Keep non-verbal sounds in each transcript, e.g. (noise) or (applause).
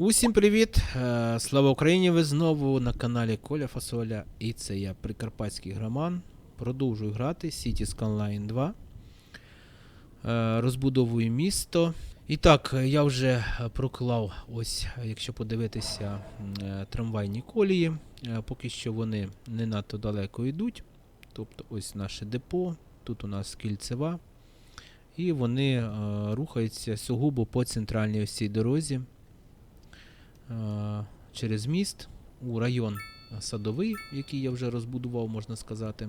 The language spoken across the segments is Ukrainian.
Усім привіт! Е, Слава Україні! Ви знову на каналі Коля Фасоля. І це я, Прикарпатський громан. Продовжую грати City Skyline 2. Е, Розбудовую місто. І так, я вже проклав, ось, якщо подивитися, е, трамвайні колії. Поки що вони не надто далеко йдуть. Тобто ось наше депо, тут у нас кільцева. І вони рухаються сугубо по центральній ось дорозі через міст у район е, садовий, який я вже розбудував, можна сказати.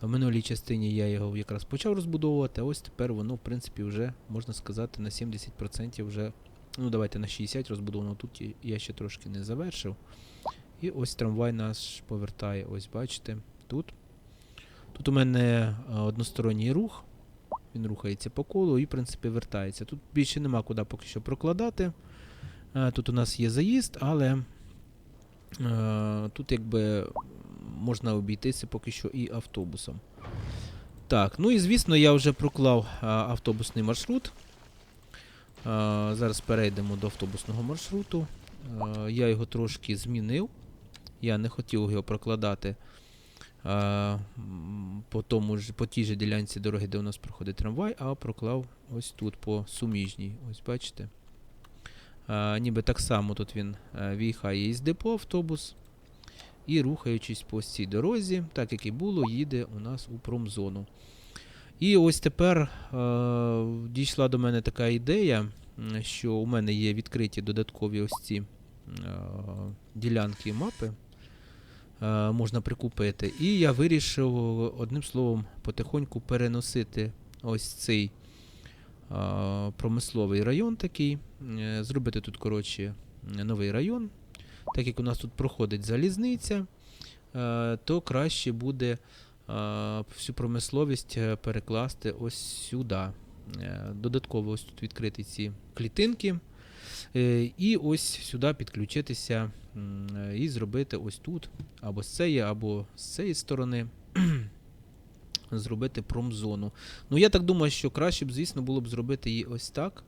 В минулій частині я його якраз почав розбудовувати, а ось тепер воно, в принципі, вже, можна сказати, на 70% вже, ну давайте на 60 розбудовано. Тут я ще трошки не завершив. І ось трамвай наш повертає, ось бачите, тут. Тут у мене е, односторонній рух. Він рухається по колу і, в принципі, вертається. Тут більше нема куди поки що прокладати. Е, Тут у нас є заїзд, але е, тут якби можна обійтися поки що і автобусом. Так, ну і звісно, я вже проклав автобусний маршрут. Зараз перейдемо до автобусного маршруту. Я його трошки змінив. Я не хотів його прокладати по, тому ж, по тій же ділянці дороги, де у нас проходить трамвай, а проклав ось тут по суміжній. Ось бачите. А, ніби так само тут він е, в'їхає із депо автобус. І рухаючись по цій дорозі, так як і було, їде у нас у промзону. І ось тепер е, дійшла до мене така ідея, що у мене є відкриті додаткові ось ці е, ділянки мапи. Е, можна прикупити. І я вирішив, одним словом, потихоньку переносити ось цей е, промисловий район такий, е, зробити тут, коротше, новий район. Так як у нас тут проходить залізниця, е, то краще буде е, всю промисловість перекласти ось сюди. Додатково ось тут відкрити ці клітинки. І ось сюди підключитися і зробити ось тут, або з цієї, або з цієї сторони. Зробити промзону. Ну, я так думаю, що краще б, звісно, було б зробити її ось так,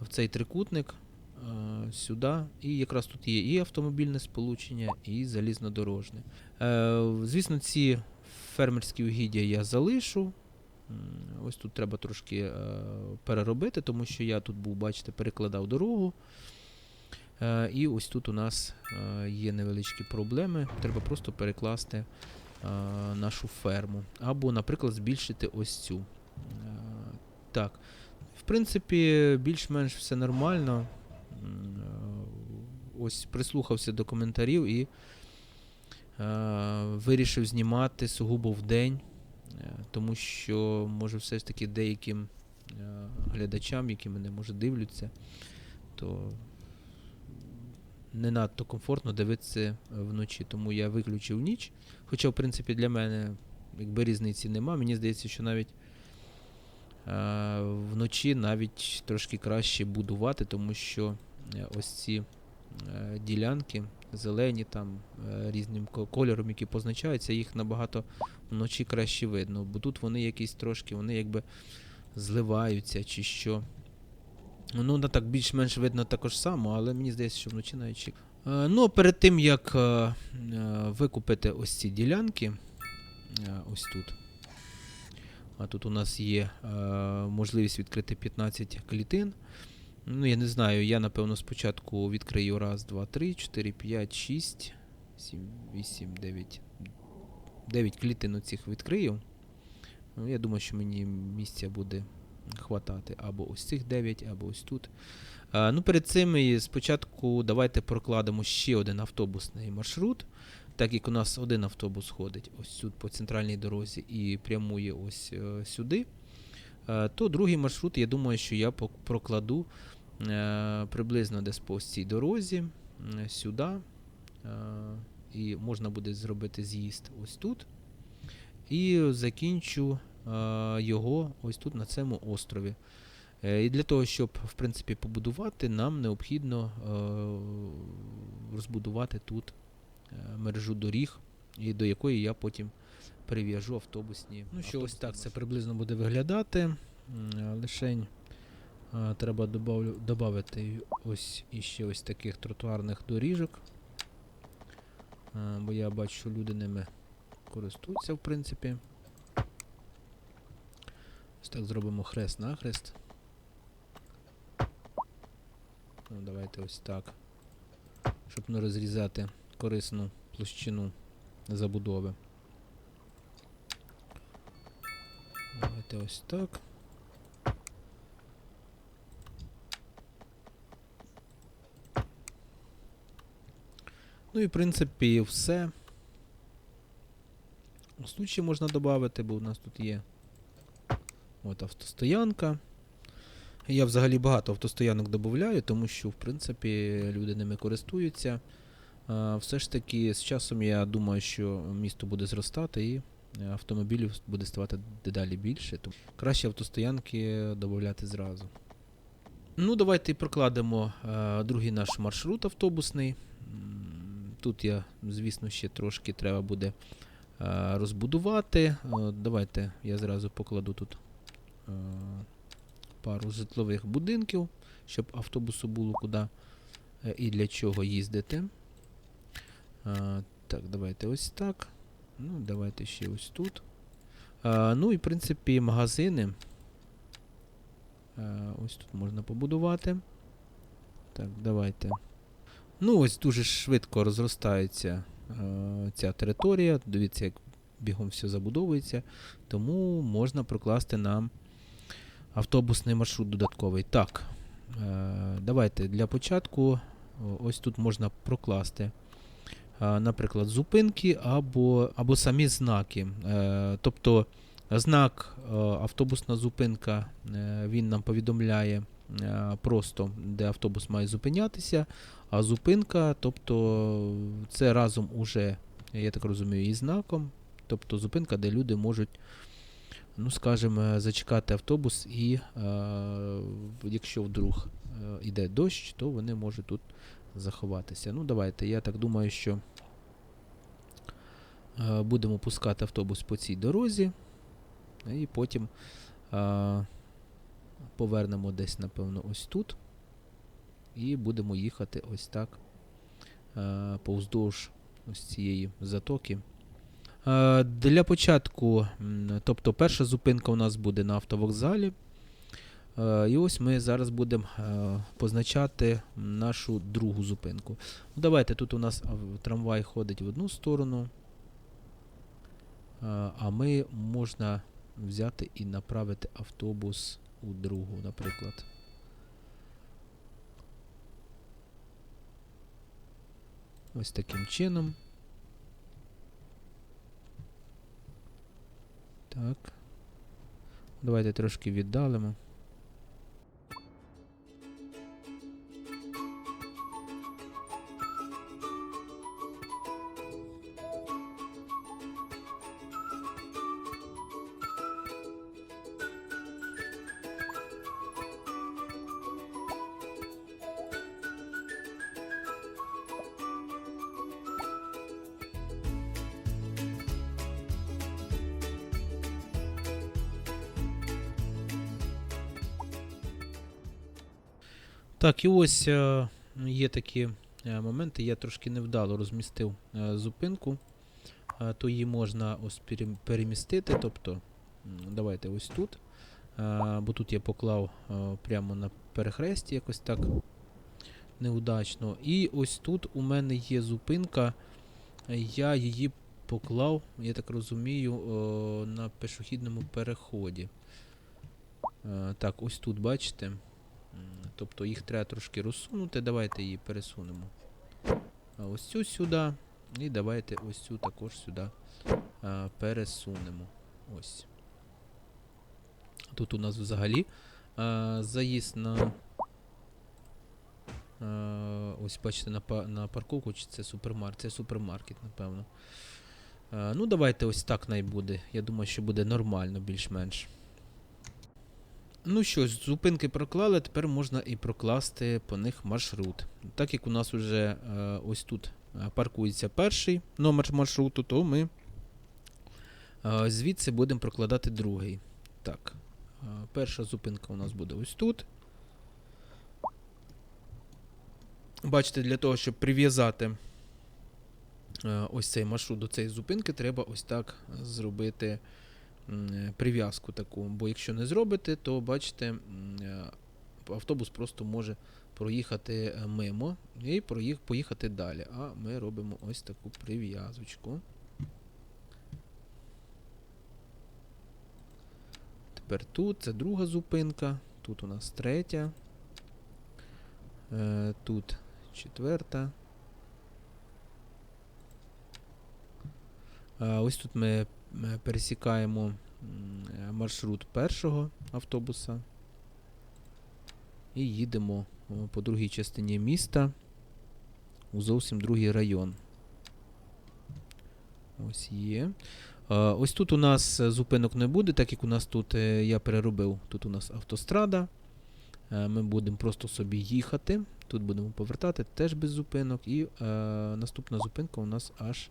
в цей трикутник, е, сюди. І якраз тут є і автомобільне сполучення, і залізнодорожне. Е, звісно, ці фермерські угіддя я залишу. Ось тут треба трошки е, переробити, тому що я тут був, бачите, перекладав дорогу. І ось тут у нас є невеличкі проблеми. Треба просто перекласти нашу ферму. Або, наприклад, збільшити ось цю. Е, так. В принципі, більш-менш все нормально. Е, Ось прислухався до коментарів і е, вирішив знімати сугубо в день, е, тому що, може, все ж таки деяким е, глядачам, які мене може дивляться, то не надто комфортно дивитися вночі. Тому я виключив ніч. Хоча, в принципі, для мене якби різниці нема. Мені здається, що навіть е, вночі навіть трошки краще будувати, тому що е, ось ці е, ділянки зелені там е, різним кольором, які позначаються, їх набагато вночі краще видно. Бо тут вони якісь трошки, вони якби зливаються чи що. Ну, на так більш-менш видно також само, але мені здається, що вночі навіть. ще- Е, ну, перед тим як е, е, викупити ось ці ділянки, ось тут. А тут у нас є можливість відкрити 15 клітин. Ну, я не знаю, я напевно спочатку відкрию раз, два, три, чотири, п'ять, шість, сім, вісім, дев'ять. Дев'ять клітин оцих відкрию. Ну, я думаю, що мені місця буде хватати або ось цих 9, або ось тут. Ну, перед цим спочатку давайте прокладемо ще один автобусний маршрут. Так як у нас один автобус ходить ось тут по центральній дорозі і прямує ось е, сюди, е, то другий маршрут, я думаю, що я прокладу е, приблизно десь по цій дорозі сюди. Е, і можна буде зробити з'їзд ось тут. І закінчу е, його ось тут на цьому острові. Е, І для того, щоб в принципі побудувати, нам необхідно е, розбудувати тут е, мережу доріг, і до якої я потім прив'яжу автобусні. Ну що, ось так це приблизно буде виглядати. Е, Лишень треба додати ось іще ось таких тротуарних доріжок. Бо я бачу, що люди ними користуються, в принципі. Ось так зробимо хрест-нахрест. Ну, давайте ось так. Щоб не розрізати корисну площину забудови. Давайте ось так. Ну і в принципі все. Тут можна додати, бо у нас тут є от автостоянка. Я взагалі багато автостоянок додаю, тому що, в принципі, люди ними користуються. Все ж таки, з часом я думаю, що місто буде зростати і автомобілів буде ставати дедалі більше. Тому краще автостоянки додати зразу. Ну, давайте прокладемо а, другий наш маршрут автобусний. Тут я, звісно, ще трошки треба буде а, розбудувати. Давайте я зразу покладу тут пару житлових будинків, щоб автобусу було куди е, і для чого їздити. Так, давайте ось так. Ну, давайте ще ось тут. Ну і в принципі магазини. Ось тут можна побудувати. Так, давайте. Ну, ось дуже швидко розростається е, ця територія. Дивіться, як бігом все забудовується. Тому можна прокласти нам автобусний маршрут додатковий. Так, е, давайте для початку ось тут можна прокласти, е, наприклад, зупинки або, або самі знаки. Е, тобто знак е, автобусна зупинка, е, він нам повідомляє е, просто, де автобус має зупинятися, а зупинка, тобто це разом уже, я так розумію, і знаком. Тобто зупинка, де люди можуть ну, скажімо, зачекати автобус, і е, якщо вдруг е, йде дощ, то вони можуть тут заховатися. Ну, давайте, я так думаю, що е, будемо пускати автобус по цій дорозі, і потім е, повернемо десь, напевно, ось тут. І будемо їхати ось так е, повздовж ось цієї затоки. Е, Для початку, тобто перша зупинка у нас буде на автовокзалі. Е, І ось ми зараз будемо е, позначати нашу другу зупинку. Ну, Давайте тут у нас трамвай ходить в одну сторону, а ми можна взяти і направити автобус у другу, наприклад. Ось таким чином. Так. Давайте трошки віддалимо. Так, і ось е, є такі е, моменти. Я трошки невдало розмістив е, зупинку, то її можна ось перемістити. Тобто, давайте ось тут. Бо тут я поклав прямо на перехресті якось так неудачно. І ось тут у мене є зупинка. Я її поклав, я так розумію, на пішохідному переході. Так, ось тут, бачите? Тобто їх треба трошки розсунути. Давайте її пересунемо. Ось цю сюди. І давайте ось цю також сюди а, пересунемо. Ось. Тут у нас взагалі а, заїзд на. А, ось бачите, на, на парковку, чи це супермаркет. Це супермаркет, напевно. А, ну, давайте ось так най буде. Я думаю, що буде нормально, більш-менш. Ну що зупинки проклали, тепер можна і прокласти по них маршрут. Так як у нас вже е, ось тут е, паркується перший номер маршруту, то ми е, звідси будемо прокладати другий. Так, перша зупинка у нас буде ось тут. Бачите, для того, щоб прив'язати ось цей маршрут до цієї зупинки, треба ось так зробити прив'язку таку. Бо якщо не зробите, то бачите, е, автобус просто може проїхати е, мимо і проїх, поїхати далі. А ми робимо ось таку прив'язочку. Тепер тут це друга зупинка, тут у нас третя, е, тут четверта. Ось тут ми пересікаємо е, маршрут першого автобуса і їдемо по другій частині міста у зовсім другий район. Ось є. Ось тут у нас е, зупинок не буде, так як у нас тут е, я переробив. Тут у нас автострада. Е, Ми будемо просто собі їхати. Тут будемо повертати теж без зупинок. І е, наступна зупинка у нас аж е,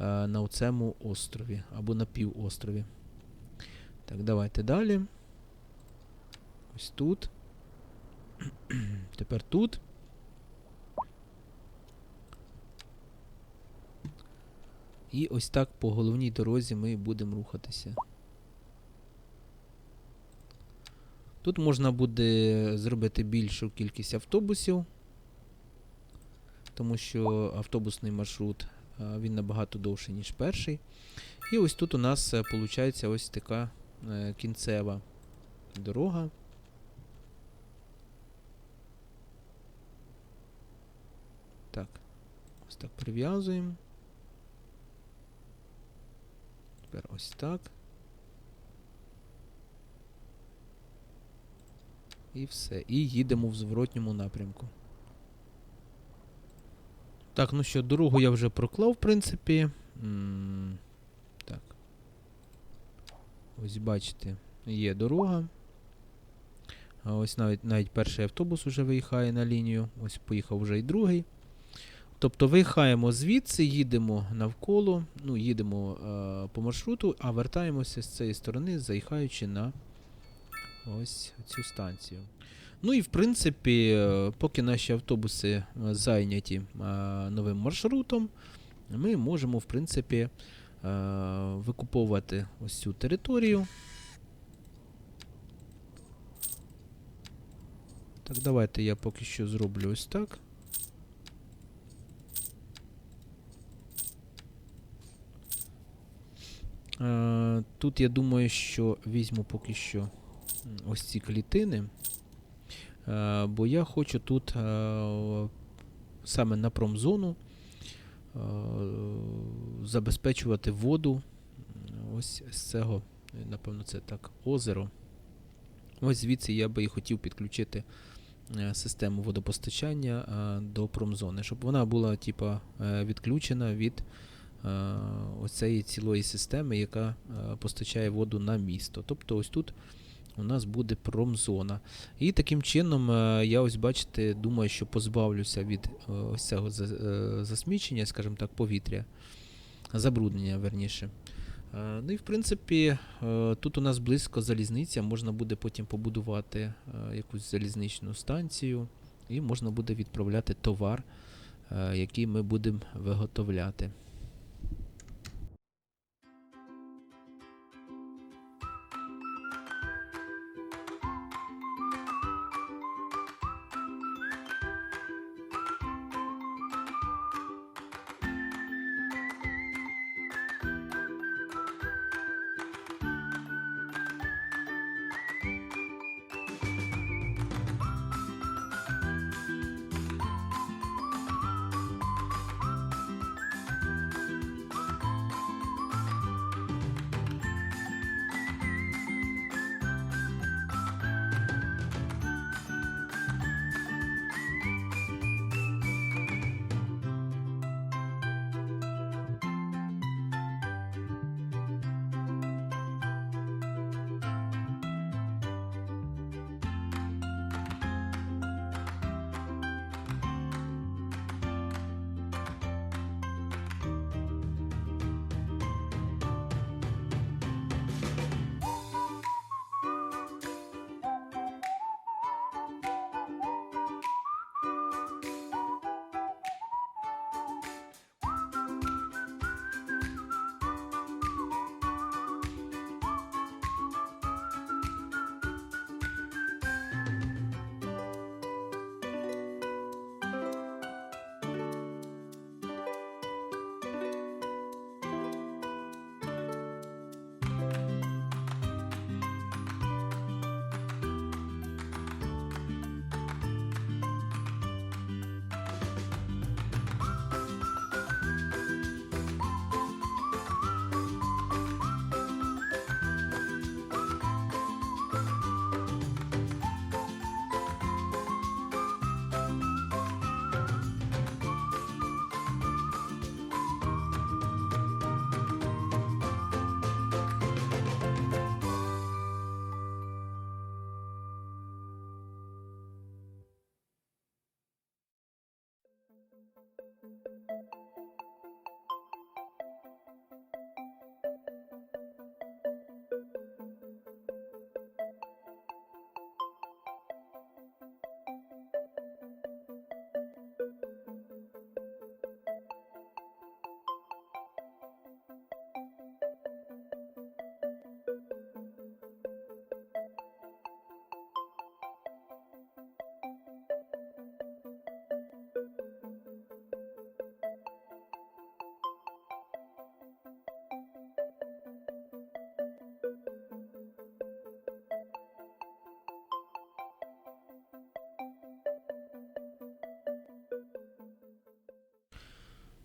на оцему острові або на півострові. Так, давайте далі. Ось тут. (clears throat) Тепер тут. І ось так по головній дорозі ми будемо рухатися. Тут можна буде зробити більшу кількість автобусів, тому що автобусний маршрут він набагато довший, ніж перший. І ось тут у нас виходить ось така е, кінцева дорога. Так, ось так прив'язуємо. Тепер ось так. І все. І їдемо в зворотньому напрямку. Так, ну що, дорогу я вже проклав, в принципі. Так. Ось бачите, є дорога. А ось навіть, навіть перший автобус вже виїхає на лінію. Ось поїхав вже і другий. Тобто виїхаємо звідси, їдемо навколо, ну, їдемо е, по маршруту, а вертаємося з цієї сторони, заїхаючи на ось цю станцію. Ну і в принципі, е, поки наші автобуси е, зайняті е, новим маршрутом, ми можемо, в принципі, викуповувати ось цю територію. Так, давайте я поки що зроблю ось так. Тут я думаю, що візьму поки що ось ці клітини. Е, Бо я хочу тут е, саме на промзону е, забезпечувати воду. Ось з цього, напевно, це так, озеро. Ось звідси я би і хотів підключити систему водопостачання до промзони, щоб вона була типа, відключена від оцеї цілої системи, яка постачає воду на місто. Тобто ось тут у нас буде промзона. І таким чином е, я ось бачите, думаю, що позбавлюся від е, ось цього е, засмічення, скажімо так, повітря, забруднення верніше. Ну і в принципі, тут у нас близько залізниця, можна буде потім побудувати якусь залізничну станцію, і можна буде відправляти товар, який ми будемо виготовляти.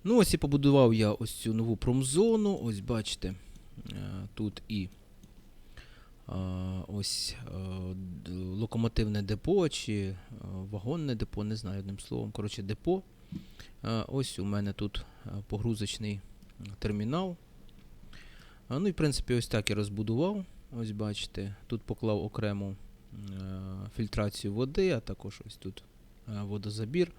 Ну, ось і побудував я ось цю нову промзону. Ось бачите, е, тут і е, ось е, локомотивне депо чи вагонне депо, не знаю одним словом. Коротше, депо. Ось у мене тут погрузочний термінал. Ну і в принципі ось так я розбудував. Ось бачите, тут поклав окрему фільтрацію води, а також ось тут водозабір.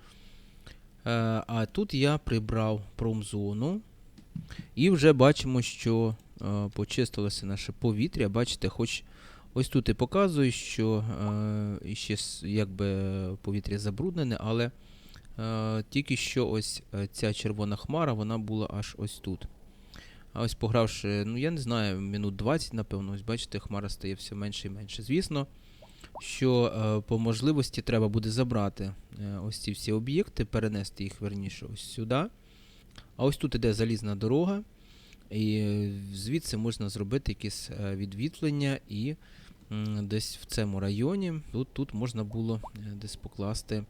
Е, А тут я прибрав промзону. І вже бачимо, що е, почистилося наше повітря. Бачите, хоч ось тут і показує, що е, ще якби повітря забруднене, але тільки що ось ця червона хмара, вона була аж ось тут. А ось погравши, ну я не знаю, минут 20, напевно, ось бачите, хмара стає все менше і менше. Звісно, що е, по можливості треба буде забрати е, ось ці всі об'єкти, перенести їх верніше ось сюди. А ось тут іде залізна дорога, і звідси можна зробити якесь е, відвітлення, і десь в цьому районі тут, тут можна було десь покласти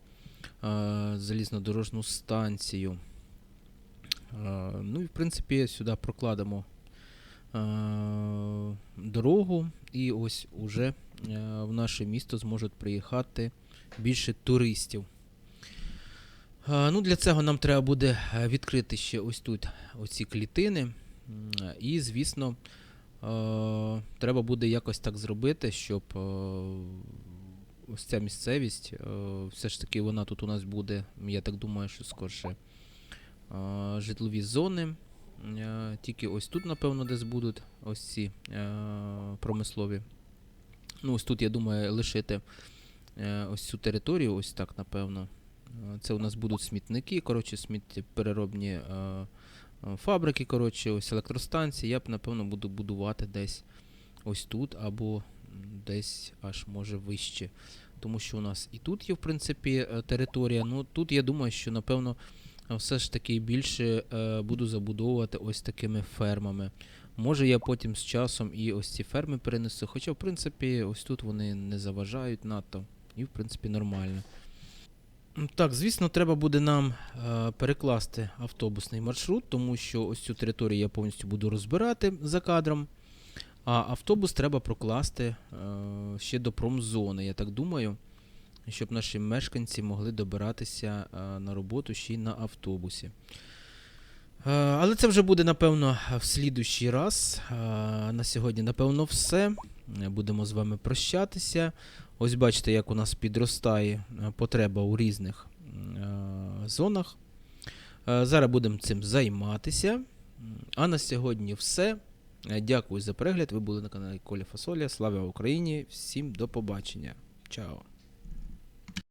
залізнодорожну станцію. Ну і в принципі сюди прокладемо дорогу, і ось уже в наше місто зможуть приїхати більше туристів. Е, Ну, для цього нам треба буде е, відкрити ще ось тут оці клітини. І, звісно, е, треба буде якось так зробити, щоб е, ось ця місцевість, е, все ж таки вона тут у нас буде, я так думаю, що скорше е, житлові зони. Е, Тільки ось тут, напевно, десь будуть ось ці е, промислові. Ну, ось тут, я думаю, лишити е, ось цю територію, ось так, напевно. Е, Це у нас будуть смітники, коротше, сміттєпереробні е, фабрики, коротше, ось електростанції. Я б, напевно, буду будувати десь ось тут або десь аж може вище. Тому що у нас і тут є, в принципі, територія. Ну, тут я думаю, що, напевно, все ж таки більше буду забудовувати ось такими фермами. Може, я потім з часом і ось ці ферми перенесу. Хоча, в принципі, ось тут вони не заважають надто. І, в принципі, нормально. Так, звісно, треба буде нам е, перекласти автобусний маршрут, тому що ось цю територію я повністю буду розбирати за кадром. А автобус треба прокласти е, ще до промзони, я так думаю, щоб наші мешканці могли добиратися е, на роботу ще й на автобусі. Е, Але це вже буде, напевно, в слідущий раз. Е, На сьогодні, напевно, все. Е, Будемо з вами прощатися. Ось бачите, як у нас підростає потреба у різних зонах. Зараз будемо цим займатися. А на сьогодні все. Дякую за перегляд. Ви були на каналі Коля Фасоля. Слава Україні! Всім до побачення. Чао!